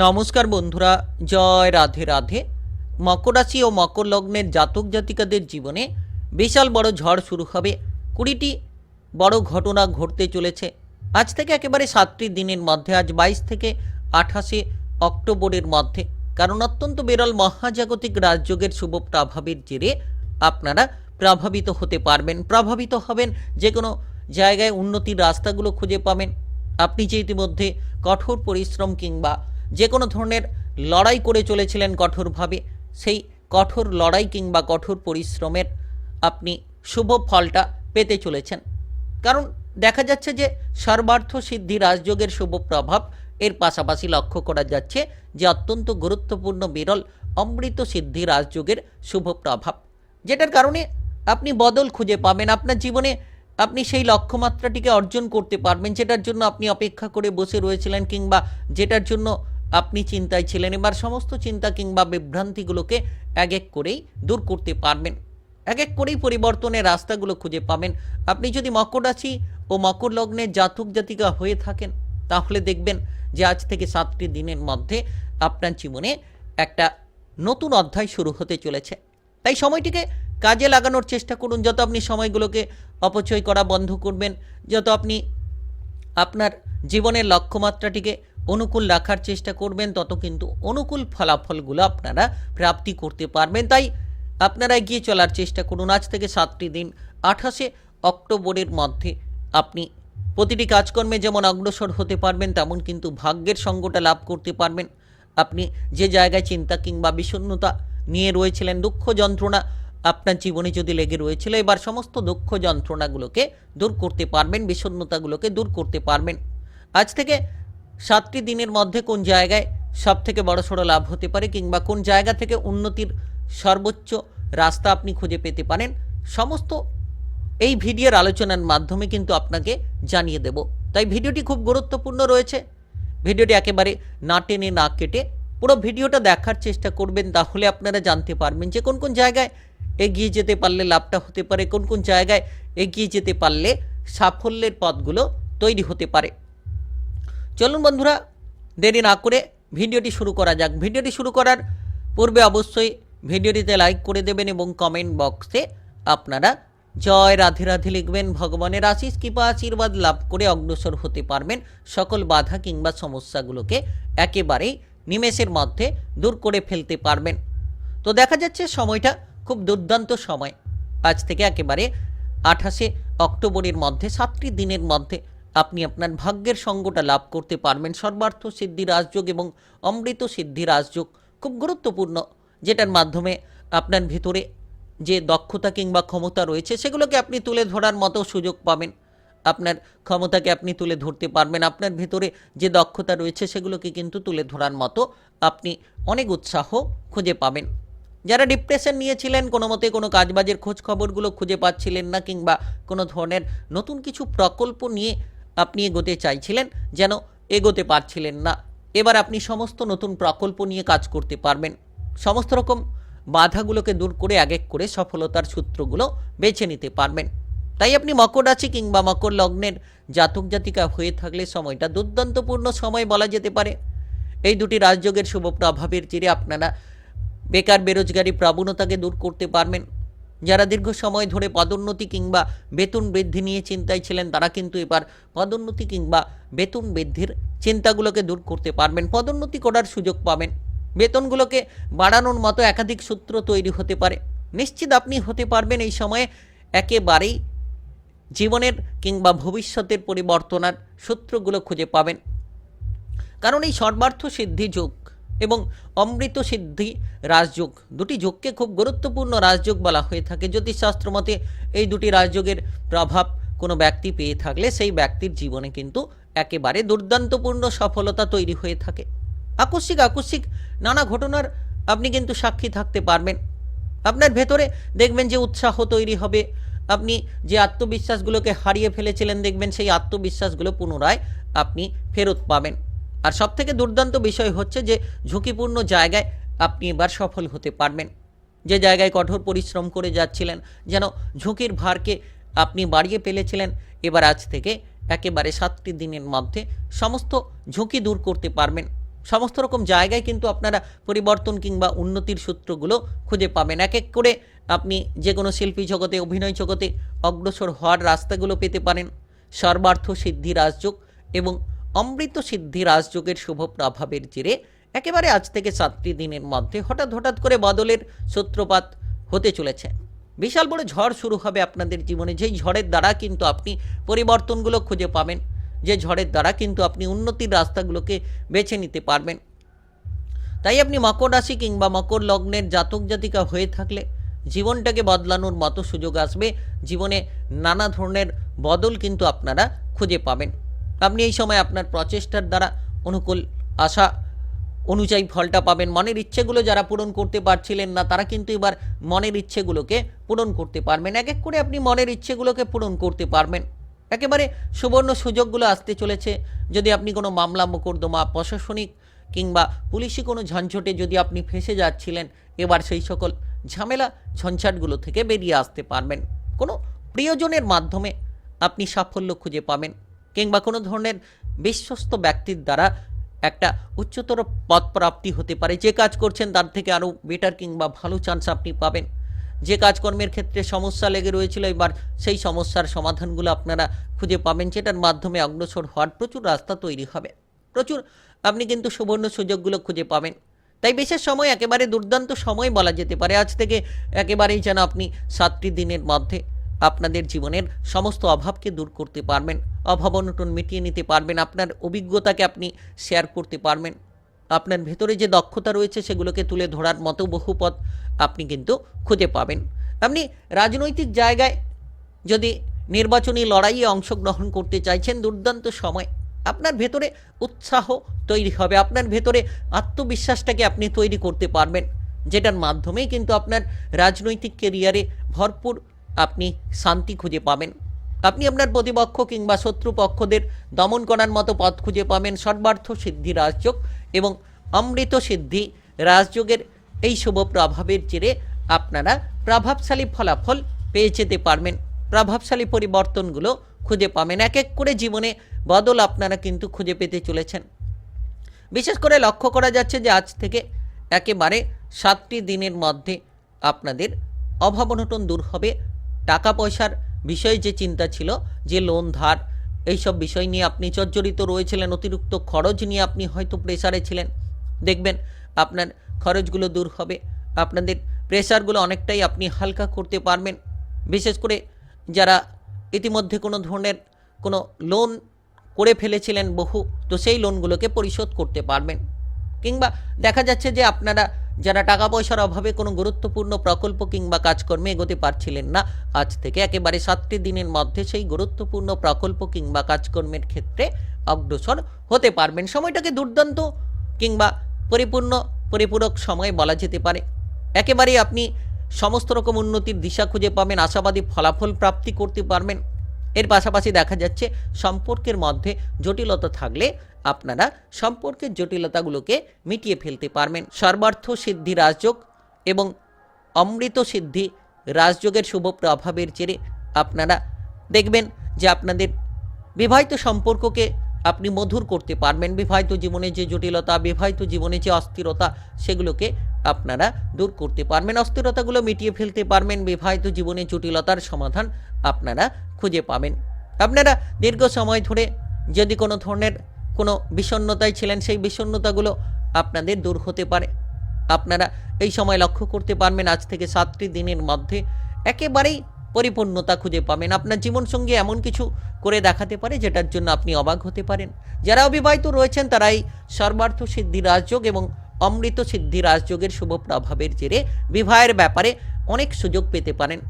নমস্কার বন্ধুরা, জয় রাধে রাধে। মকর রাশি ও মকর লগ্নের জাতক জাতিকাদের জীবনে বিশাল বড় ঝড় শুরু হবে। কুড়িটি বড় ঘটনা ঘটতে চলেছে। আজ থেকে একেবারে সাতটি দিনের মধ্যে, আজ বাইশ থেকে আঠাশে অক্টোবরের মধ্যে। কারণ অত্যন্ত বিরল মহাজাগতিক রাজযোগের শুভ প্রভাবের জেরে আপনারা প্রভাবিত হতে পারবেন। প্রভাবিত হবেন যে কোনো জায়গায় উন্নতির রাস্তাগুলো খুঁজে পাবেন। আপনি যে ইতিমধ্যে কঠোর পরিশ্রম কিংবা যে কোনো ধরনের লড়াই করে চলেছিলেন কঠোরভাবে, সেই কঠোর লড়াই কিংবা কঠোর পরিশ্রমের আপনি শুভ ফলটা পেতে চলেছেন। কারণ দেখা যাচ্ছে যে সর্বার্থ সিদ্ধি রাজযোগের শুভ প্রভাব এর পাশাপাশি লক্ষ্য করা যাচ্ছে যে অত্যন্ত গুরুত্বপূর্ণ বিরল অমৃত সিদ্ধি রাজযোগের শুভ প্রভাব, যেটার কারণে আপনি বদল খুঁজে পাবেন। আপনার জীবনে আপনি সেই লক্ষ্যমাত্রাটিকে অর্জন করতে পারবেন, যেটার জন্য আপনি অপেক্ষা করে বসে রয়েছিলেন কিংবা যেটার জন্য আপনি চিন্তায় ছিলেন, এবার সমস্ত চিন্তা কিংবা বিভ্রান্তিগুলোকে এক এক করেই দূর করতে পারবেন। এক এক করেই পরিবর্তনের রাস্তাগুলো খুঁজে পাবেন। আপনি যদি মকর রাশি ও মকর লগ্নের জাতক জাতিকা হয়ে থাকেন, তাহলে দেখবেন যে আজ থেকে সাতটি দিনের মধ্যে আপনার জীবনে একটা নতুন অধ্যায় শুরু হতে চলেছে। তাই সময়টিকে কাজে লাগানোর চেষ্টা করুন। যত আপনি সময়গুলোকে অপচয় করা বন্ধ করবেন, যত আপনি আপনার জীবনের লক্ষ্যমাত্রাটিকে অনুকূল রাখার চেষ্টা করবেন, তত কিন্তু অনুকূল ফলাফলগুলো আপনারা প্রাপ্তি করতে পারবেন। তাই আপনারা এগিয়ে চলার চেষ্টা করুন। আজ থেকে সাতটি দিন, আঠাশে অক্টোবরের মধ্যে আপনি প্রতিটি কাজকর্মে যেমন অগ্রসর হতে পারবেন, তেমন কিন্তু ভাগ্যের সঙ্গটা লাভ করতে পারবেন। আপনি যে জায়গায় চিন্তা কিংবা বিষণ্ণতা নিয়ে রয়েছিলেন, দুঃখ যন্ত্রণা আপনার জীবনে যদি লেগে রয়েছিল, এবার সমস্ত দুঃখ যন্ত্রণাগুলোকে দূর করতে পারবেন, বিষণ্ণতাগুলোকে দূর করতে পারবেন। আজ থেকে সাতটি দিনের মধ্যে কোন জায়গায় সব থেকে বড় সড়ো লাভ হতে পারে কিংবা কোন জায়গা থেকে উন্নতির সর্বোচ্চ রাস্তা আপনি খুঁজে পেতে পারেন, সমস্ত এই ভিডিওর আলোচনার মাধ্যমে কিন্তু আপনাকে জানিয়ে দেব। তাই ভিডিওটি খুব গুরুত্বপূর্ণ রয়েছে। ভিডিওটি একেবারে না টেনে না কেটে পুরো ভিডিওটা দেখার চেষ্টা করবেন, তাহলে আপনারা জানতে পারবেন যে কোন কোন জায়গায় এগিয়ে যেতে পারলে লাভটা হতে পারে, কোন কোন জায়গায় এগিয়ে যেতে পারলে সাফল্যের পথগুলো তৈরি হতে পারে। চলুন বন্ধুরা, দেরি না করে ভিডিওটি শুরু করা যাক। ভিডিওটি শুরু করার পূর্বে অবশ্যই ভিডিওটিতে লাইক করে দেবেন এবং কমেন্ট বক্সে আপনারা জয় রাধে রাধে লিখবেন, ভগবানের আশিস কৃপা, আশীর্বাদ লাভ করে অগ্রসর হতে পারবেন সকল বাধা কিংবা সমস্যাগুলোকে একেবারেই নিমেষের মধ্যে দূর করে ফেলতে পারবেন। তো দেখা যাচ্ছে সময়টা খুব দুর্দান্ত সময়। আজ থেকে একেবারে আঠাশে অক্টোবরের মধ্যে, সাতটি দিনের মধ্যে আপনি আপনার ভাগ্যের সঙ্গটা লাভ করতে পারবেন। সর্বার্থ সিদ্ধি রাজযোগ এবং অমৃত সিদ্ধি রাজযোগ খুব গুরুত্বপূর্ণ, যেটার মাধ্যমে আপনার ভিতরে যে দক্ষতা কিংবা ক্ষমতা রয়েছে, সেগুলোকে আপনি তুলে ধরার মতো সুযোগ পাবেন। আপনার ক্ষমতাকে আপনি তুলে ধরতে পারবেন। আপনার ভেতরে যে দক্ষতা রয়েছে, সেগুলোকে কিন্তু তুলে ধরার মতো আপনি অনেক উৎসাহ খুঁজে পাবেন। যারা ডিপ্রেশন নিয়েছিলেন, কোনো মতে কোনো কাজবাজের খোঁজ খবরগুলো খুঁজে পাচ্ছিলেন না, কিংবা কোনো ধরনের নতুন কিছু প্রকল্প নিয়ে আপনি এগোতে চাইছিলেন যেন এগোতে পারছিলেন না। এবার আপনি সমস্ত নতুন প্রকল্প নিয়ে কাজ করতে পারবেন। সমস্ত রকম বাধাগুলোকে দূর করে এক এক করে সফলতার সূত্রগুলো বেছে নিতে পারবেন। তাই আপনি মকর রাশি কিংবা মকর লগ্নের জাতক জাতিকা হয়ে থাকলে সময়টা দুর্দান্তপূর্ণ সময় বলা যেতে পারে। এই দুটি রাজযোগের শুভ প্রভাবের জেরে আপনারা বেকার বেরোজগারি প্রবণতাকে দূর করতে পারবেন। যারা দীর্ঘ সময় ধরে পদোন্নতি কিংবা বেতন বৃদ্ধি নিয়ে চিন্তায় ছিলেন, তারা কিন্তু এবার পদোন্নতি কিংবা বেতন বৃদ্ধির চিন্তাগুলোকে দূর করতে পারবেন। পদোন্নতি করার সুযোগ পাবেন। বেতনগুলোকে বাড়ানোর মতো একাধিক সূত্র তৈরি হতে পারে। নিশ্চিত আপনি হতে পারবেন এই সময়ে একেবারেই জীবনের কিংবা ভবিষ্যতের পরিবর্তনার সূত্রগুলো খুঁজে পাবেন। কারণ এই সর্বার্থ সিদ্ধি যোগ। এবং অমৃত সিদ্ধি রাজযোগ। দুটি যোগকে খুব গুরুত্বপূর্ণ রাজযোগ বলা হয়ে থাকে। জ্যোতিষশাস্ত্র মতে এই দুটি রাজযোগের প্রভাব কোনো ব্যক্তি পেয়ে থাকলে সেই ব্যক্তির জীবনে কিন্তু একেবারে দুর্দান্তপূর্ণ সফলতা তৈরি হয়ে থাকে। আকস্মিক আকস্মিক নানা ঘটনার আপনি কিন্তু সাক্ষী থাকতে পারবেন। আপনার ভেতরে দেখবেন যে উৎসাহ তৈরি হবে। আপনি যে আত্মবিশ্বাসগুলোকে হারিয়ে ফেলেছিলেন, দেখবেন সেই আত্মবিশ্বাসগুলো পুনরায় আপনি ফেরত পাবেন। আর সব থেকে দুর্দান্ত বিষয় হচ্ছে যে ঝুঁকিপূর্ণ জায়গায় আপনি এবার সফল হতে পারবেন। যে জায়গায় কঠোর পরিশ্রম করে যাচ্ছিলেন, যেন ঝুঁকির ভারকে আপনি বাড়িয়ে ফেলেছিলেন, এবার আজ থেকে একেবারে সাতটি দিনের মধ্যে সমস্ত ঝুঁকি দূর করতে পারবেন। সমস্ত রকম জায়গায় কিন্তু আপনারা পরিবর্তন কিংবা উন্নতির সূত্রগুলো খুঁজে পাবেন। এক এক করে আপনি যে কোনো শিল্পী জগতে, অভিনয় জগতে অগ্রসর হওয়ার রাস্তাগুলো পেতে পারেন। সর্বার্থ সিদ্ধি রাজযোগ এবং অমৃত সিদ্ধি রাজযোগের শুভ প্রভাবের জেরে একেবারে আজ থেকে সাতটি দিনের মধ্যে হঠাৎ হঠাৎ করে বদলের সূত্রপাত হতে চলেছে। বিশাল বড় ঝড় শুরু হবে আপনাদের জীবনে। যেই ঝড়ের দ্বারা কিন্তু আপনি পরিবর্তনগুলো খুঁজে পাবেন। যে ঝড়ের দ্বারা কিন্তু আপনি উন্নতির রাস্তাগুলোকে বেছে নিতে পারবেন। তাই আপনি মকর রাশি কিংবা মকর লগ্নের জাতক জাতিকা হয়ে থাকলে জীবনটাকে বদলানোর মতো সুযোগ আসবে। জীবনে নানা ধরনের বদল কিন্তু আপনারা খুঁজে পাবেন। আপনি এই সময় আপনার প্রচেষ্টার দ্বারা অনুকূল আশা অনুযায়ী ফলটা পাবেন। মনের ইচ্ছেগুলো যারা পূরণ করতে পারছিলেন না, তারা কিন্তু এবার মনের ইচ্ছেগুলোকে পূরণ করতে পারবেন। এক এক করে আপনি মনের ইচ্ছেগুলোকে পূরণ করতে পারবেন। একেবারে সুবর্ণ সুযোগগুলো আসতে চলেছে। যদি আপনি কোনো মামলা, মোকদ্দমা, প্রশাসনিক কিংবা পুলিশি কোনো ঝঞ্ঝটে যদি আপনি ফেসে যাচ্ছিলেন, এবার সেই সকল ঝামেলা, ঝঞ্ঝাটগুলো থেকে বেরিয়ে আসতে পারবেন। কোনো প্রিয়জনের মাধ্যমে আপনি সাফল্য খুঁজে পাবেন। কিংবা কোনো ধরনের বিশ্বস্ত ব্যক্তির দ্বারা একটা উচ্চতর পদ প্রাপ্তি হতে পারে। যে কাজ করছেন তার থেকে আরও বেটার কিংবা ভালো চান্স আপনি পাবেন। যে কাজকর্মের ক্ষেত্রে সমস্যা লেগে রয়েছিল, এবার সেই সমস্যার সমাধানগুলো আপনারা খুঁজে পাবেন, যেটার মাধ্যমে অগ্রসর হওয়ার প্রচুর রাস্তা তৈরি হবে। প্রচুর, আপনি কিন্তু সুবর্ণ সুযোগগুলো খুঁজে পাবেন। তাই বিশেষ সময়, একেবারে দুর্দান্ত সময় বলা যেতে পারে। আজ থেকে একেবারেই যেন আপনি সাতটি দিনের মধ্যে আপনাদের জীবনের সমস্ত অভাবকে দূর করতে পারবেন, অভাব অনটন মিটিয়ে নিতে পারবেন, আপনার অভিজ্ঞতাকে আপনি শেয়ার করতে পারবেন। আপনার ভেতরে যে দক্ষতা রয়েছে সেগুলোকে তুলে ধরার মতো বহু পথ আপনি কিন্তু খুঁজে পাবেন। আপনি রাজনৈতিক জায়গায় যদি নির্বাচনী লড়াইয়ে অংশগ্রহণ করতে চাইছেন, দুর্দান্ত সময়, আপনার ভেতরে উৎসাহ তৈরি হবে, আপনার ভেতরে আত্মবিশ্বাসটাকে আপনি তৈরি করতে পারবেন, যেটার মাধ্যমেই কিন্তু আপনার রাজনৈতিক কেরিয়ারে ভরপুর আপনি শান্তি খুঁজে পাবেন। আপনি আপনার প্রতিপক্ষ কিংবা শত্রুপক্ষদের দমন করার মতো পথ খুঁজে পাবেন সর্বার্থ সিদ্ধি রাজযোগ এবং অমৃত সিদ্ধি রাজযোগের এই শুভ প্রভাবের জেরে আপনারা প্রভাবশালী ফলাফল পেয়ে যেতে পারবেন। প্রভাবশালী পরিবর্তনগুলো খুঁজে পাবেন। এক এক করে জীবনে বদল আপনারা কিন্তু খুঁজে পেতে চলেছেন। বিশেষ করে লক্ষ্য করা যাচ্ছে যে আজ থেকে একেবারে সাতটি দিনের মধ্যে আপনাদের অভাব অনটন দূর হবে। টাকা পয়সার বিষয়ে যে চিন্তা ছিল, যে লোন ধার, এইসব বিষয় নিয়ে আপনি জর্জরিত রয়েছিলেন, অতিরিক্ত খরচ নিয়ে আপনি হয়তো প্রেসারে ছিলেন। দেখবেন আপনার খরচগুলো দূর হবে, আপনাদের প্রেসারগুলো অনেকটাই আপনি হালকা করতে পারবেন। বিশেষ করে যারা ইতিমধ্যে কোনো ধরনের কোনো লোন করে ফেলেছিলেন বহু, তো সেই লোনগুলোকে পরিশোধ করতে পারবেন। কিংবা দেখা যাচ্ছে যে আপনারা যারা টাকা পয়সার অভাবে কোনো গুরুত্বপূর্ণ প্রকল্প কিংবা কাজকর্মে এগোতে পারছিলেন না, আজ থেকে একেবারে সাতটি দিনের মধ্যে সেই গুরুত্বপূর্ণ প্রকল্প কিংবা কাজকর্মের ক্ষেত্রে অগ্রসর হতে পারবেন। সময়টাকে দুর্দান্ত কিংবা পরিপূর্ণ, পরিপূরক সময় বলা যেতে পারে। একেবারেই আপনি সমস্ত রকম উন্নতির দিশা খুঁজে পাবেন, আশাবাদী ফলাফল প্রাপ্তি করতে পারবেন। এর পাশাপাশি দেখা যাচ্ছে সম্পর্কের মধ্যে জটিলতা থাকলে আপনারা সম্পর্কের জটিলতাগুলোকে মিটিয়ে ফেলতে পারবেন। সর্বার্থ সিদ্ধি রাজযোগ এবং অমৃত সিদ্ধি রাজযোগের শুভ প্রভাবের জেরে আপনারা দেখবেন যে আপনাদের বিবাহিত সম্পর্ককে আপনি মধুর করতে পারবেন। বিবাহিত জীবনে যে জটিলতা, বিবাহিত জীবনে যে অস্থিরতা, সেগুলোকে আপনারা দূর করতে পারবেন, অস্থিরতাগুলো মিটিয়ে ফেলতে পারবেন, বিবাহিত জীবনে জটিলতার সমাধান আপনারা খুঁজে পাবেন। আপনারা দীর্ঘ সময় ধরে যদি কোনো ধরনের কোনো বিষণ্ণতায় ছিলেন, সেই বিষণ্নতাগুলো আপনাদের দূর হতে পারে। আপনারা এই সময় লক্ষ্য করতে পারবেন, আজ থেকে সাতটি দিনের মধ্যে একেবারেই পরিপূর্ণতা খুঁজে পাবেন। আপনার জীবনসঙ্গী এমন কিছু করে দেখাতে পারে, যেটার জন্য আপনি অবাক হতে পারেন। যারা অবিবাহিত রয়েছেন, তারাই সর্বার্থ সিদ্ধি রাজযোগ এবং অমৃত সিদ্ধি রাজযোগের শুভ প্রভাবের জেরে বিবাহের ব্যাপারে অনেক সুযোগ পেতে পারেন।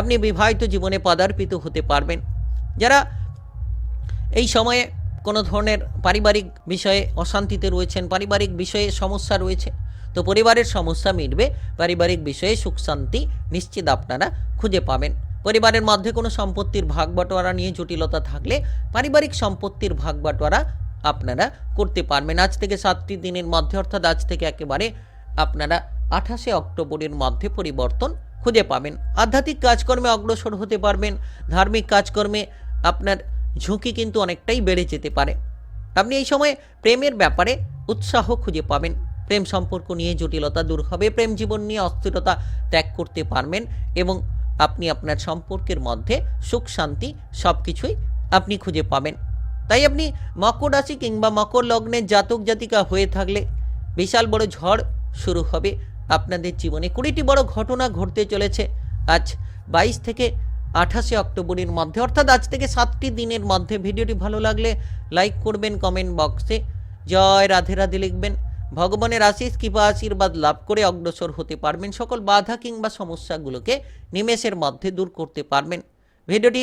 আপনি বিবাহিত জীবনে পদার্পিত হতে পারবেন। যারা এই সময়ে কোনো ধরনের পারিবারিক বিষয়ে অশান্তিতে রয়েছেন, পারিবারিক বিষয়ে সমস্যা রয়েছে, তো পরিবারের সমস্যা মিটবে। পারিবারিক বিষয়ে সুখ শান্তি নিশ্চিত আপনারা খুঁজে পাবেন। পরিবারের মধ্যে কোনো সম্পত্তির ভাগ বাটোয়ারা নিয়ে জটিলতা থাকলে পারিবারিক সম্পত্তির ভাগ বাটোয়ারা আপনারা করতে পারবেন। আজ থেকে সাতটি দিনের মধ্যে, অর্থাৎ আজ থেকে একেবারে আপনারা আঠাশে অক্টোবরের মধ্যে পরিবর্তন খুঁজে পাবেন। আধ্যাত্মিক কাজকর্মে অগ্রসর হতে পারবেন। ধার্মিক কাজকর্মে আপনার ঝুঁকি কিন্তু অনেকটাই বেড়ে যেতে পারে। আপনি এই সময় প্রেমের ব্যাপারে উৎসাহ খুঁজে পাবেন। প্রেম সম্পর্ক নিয়ে জটিলতা দূর হবে। প্রেম জীবন নিয়ে অস্থিরতা ত্যাগ করতে পারবেন এবং আপনি আপনার সম্পর্কের মধ্যে সুখ, শান্তি সব কিছুই আপনি খুঁজে পাবেন। তাই আপনি মকর রাশি কিংবা মকর লগ্নের জাতক জাতিকা হয়ে থাকলে বিশাল বড় ঝড় শুরু হবে। আপনাদের জীবনে কুড়িটি বড় ঘটনা ঘটতে চলেছে। আজ বাইশ থেকে আঠাশে অক্টোবরের মধ্যে, অর্থাৎ আজ থেকে সাতটি দিনের মধ্যে। ভিডিওটি ভালো লাগলে লাইক করবেন, কমেন্ট বক্সে জয় রাধে রাধে লিখবেন। ভগবানের আশিস কিংবা আশীর্বাদ লাভ করে অগ্রসর হতে পারবেন। সকল বাধা কিংবা সমস্যাগুলোকে নিমেষের মধ্যে দূর করতে পারবেন। ভিডিওটি